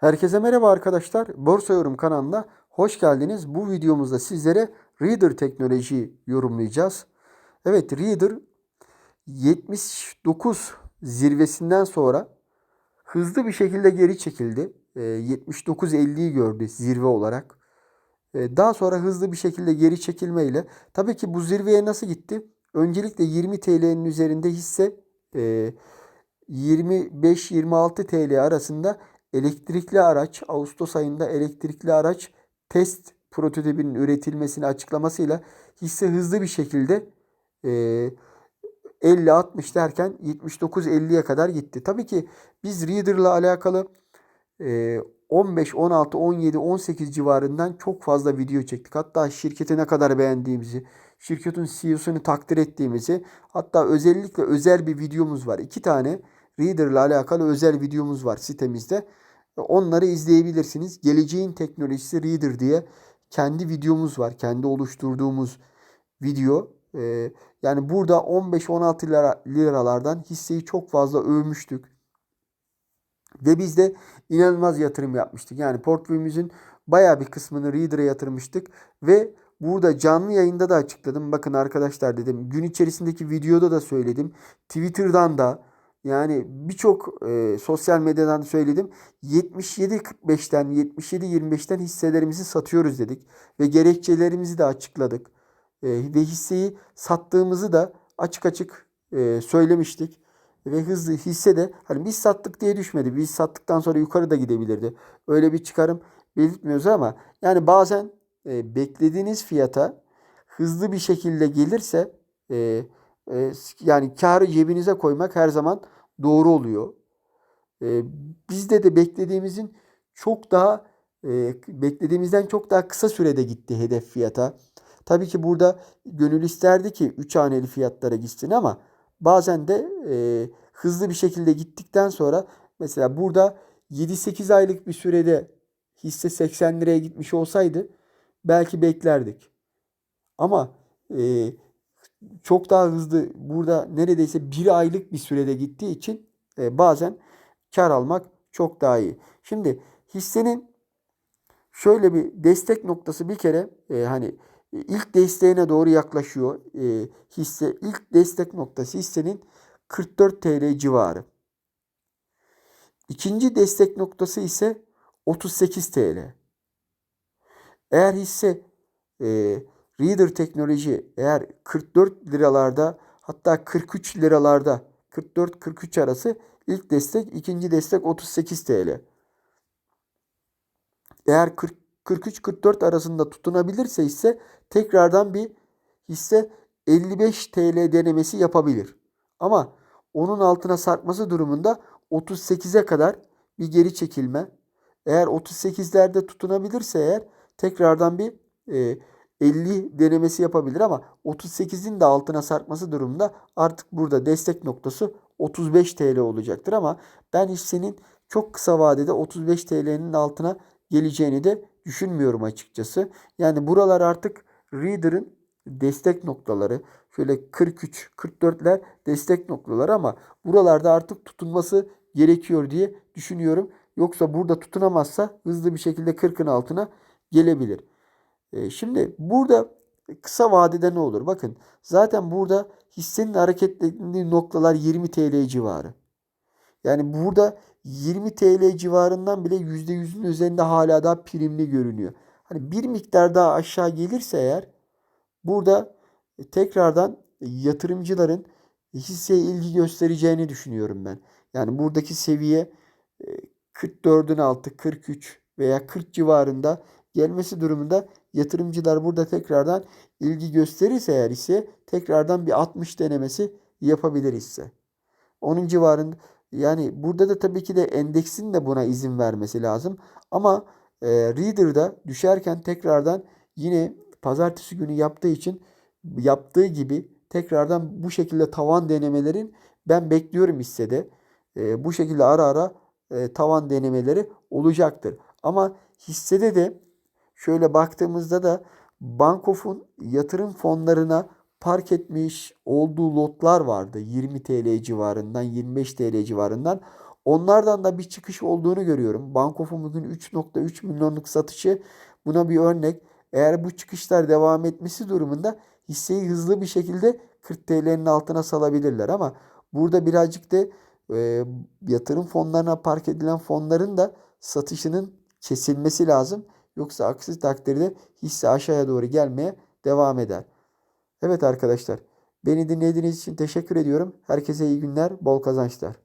Herkese merhaba arkadaşlar. Borsa Yorum kanalına hoş geldiniz. Bu videomuzda sizlere Reader teknolojiyi yorumlayacağız. Evet Reader 79 zirvesinden sonra hızlı bir şekilde geri çekildi. E, 79.50'yi gördü zirve olarak. E, daha sonra hızlı bir şekilde geri çekilmeyle tabii ki bu zirveye nasıl gitti? Öncelikle 20 TL'nin üzerinde hisse e, 25-26 TL arasında elektrikli araç Ağustos ayında elektrikli araç test prototipinin üretilmesini açıklamasıyla hisse hızlı bir şekilde e, 50-60 derken 79-50'ye kadar gitti. Tabii ki biz Reader'la alakalı e, 15, 16, 17, 18 civarından çok fazla video çektik. Hatta şirketi ne kadar beğendiğimizi, şirketin CEO'sunu takdir ettiğimizi, hatta özellikle özel bir videomuz var. İki tane Reader ile alakalı özel videomuz var sitemizde. Onları izleyebilirsiniz. Geleceğin teknolojisi Reader diye kendi videomuz var. Kendi oluşturduğumuz video. Ee, yani burada 15-16 lira, liralardan hisseyi çok fazla övmüştük. Ve biz de inanılmaz yatırım yapmıştık. Yani portföyümüzün baya bir kısmını Reader'a yatırmıştık. Ve burada canlı yayında da açıkladım. Bakın arkadaşlar dedim. Gün içerisindeki videoda da söyledim. Twitter'dan da yani birçok e, sosyal medyadan söyledim. 77.45'ten 77.25'ten hisselerimizi satıyoruz dedik. Ve gerekçelerimizi de açıkladık. E, ve hisseyi sattığımızı da açık açık e, söylemiştik. Ve hızlı hisse de hani biz sattık diye düşmedi. Biz sattıktan sonra yukarı da gidebilirdi. Öyle bir çıkarım belirtmiyoruz ama yani bazen e, beklediğiniz fiyata hızlı bir şekilde gelirse e, e, yani karı cebinize koymak her zaman doğru oluyor. E, bizde de beklediğimizin çok daha e, beklediğimizden çok daha kısa sürede gitti hedef fiyata. Tabii ki burada gönül isterdi ki 3 haneli fiyatlara gitsin ama bazen de e, hızlı bir şekilde gittikten sonra mesela burada 7-8 aylık bir sürede hisse 80 liraya gitmiş olsaydı belki beklerdik. Ama e, çok daha hızlı burada neredeyse bir aylık bir sürede gittiği için e, bazen kar almak çok daha iyi. Şimdi hissenin şöyle bir destek noktası bir kere e, hani ilk desteğine doğru yaklaşıyor e, hisse. ilk destek noktası hissenin 44 TL civarı. İkinci destek noktası ise 38 TL. Eğer hisse e, Reader teknoloji eğer 44 liralarda hatta 43 liralarda 44-43 arası ilk destek, ikinci destek 38 TL. Eğer 43-44 arasında tutunabilirse ise tekrardan bir hisse 55 TL denemesi yapabilir. Ama onun altına sarkması durumunda 38'e kadar bir geri çekilme. Eğer 38'lerde tutunabilirse eğer tekrardan bir e, 50 denemesi yapabilir ama 38'in de altına sarkması durumunda artık burada destek noktası 35 TL olacaktır ama ben hissenin çok kısa vadede 35 TL'nin altına geleceğini de düşünmüyorum açıkçası. Yani buralar artık Reader'ın destek noktaları. Şöyle 43, 44'ler destek noktaları ama buralarda artık tutunması gerekiyor diye düşünüyorum. Yoksa burada tutunamazsa hızlı bir şekilde 40'ın altına gelebilir. E, şimdi burada kısa vadede ne olur? Bakın zaten burada hissenin hareketlendiği noktalar 20 TL civarı. Yani burada 20 TL civarından bile %100'ün üzerinde hala daha primli görünüyor. Hani bir miktar daha aşağı gelirse eğer burada tekrardan yatırımcıların hisseye ilgi göstereceğini düşünüyorum ben. Yani buradaki seviye 44'ün altı 43 veya 40 civarında gelmesi durumunda yatırımcılar burada tekrardan ilgi gösterirse eğer ise tekrardan bir 60 denemesi yapabilir ise. Onun civarında yani burada da tabii ki de endeksin de buna izin vermesi lazım. Ama e, Reader'da düşerken tekrardan yine pazartesi günü yaptığı için yaptığı gibi tekrardan bu şekilde tavan denemelerin ben bekliyorum hissede. E, bu şekilde ara ara e, tavan denemeleri olacaktır. Ama hissede de şöyle baktığımızda da Bankof'un yatırım fonlarına park etmiş olduğu lotlar vardı. 20 TL civarından 25 TL civarından. Onlardan da bir çıkış olduğunu görüyorum. Bankof'un bugün 3.3 milyonluk satışı buna bir örnek. Eğer bu çıkışlar devam etmesi durumunda hisseyi hızlı bir şekilde 40 TL'nin altına salabilirler ama burada birazcık da e, yatırım fonlarına park edilen fonların da satışının kesilmesi lazım. Yoksa aksi takdirde hisse aşağıya doğru gelmeye devam eder. Evet arkadaşlar, beni dinlediğiniz için teşekkür ediyorum. Herkese iyi günler, bol kazançlar.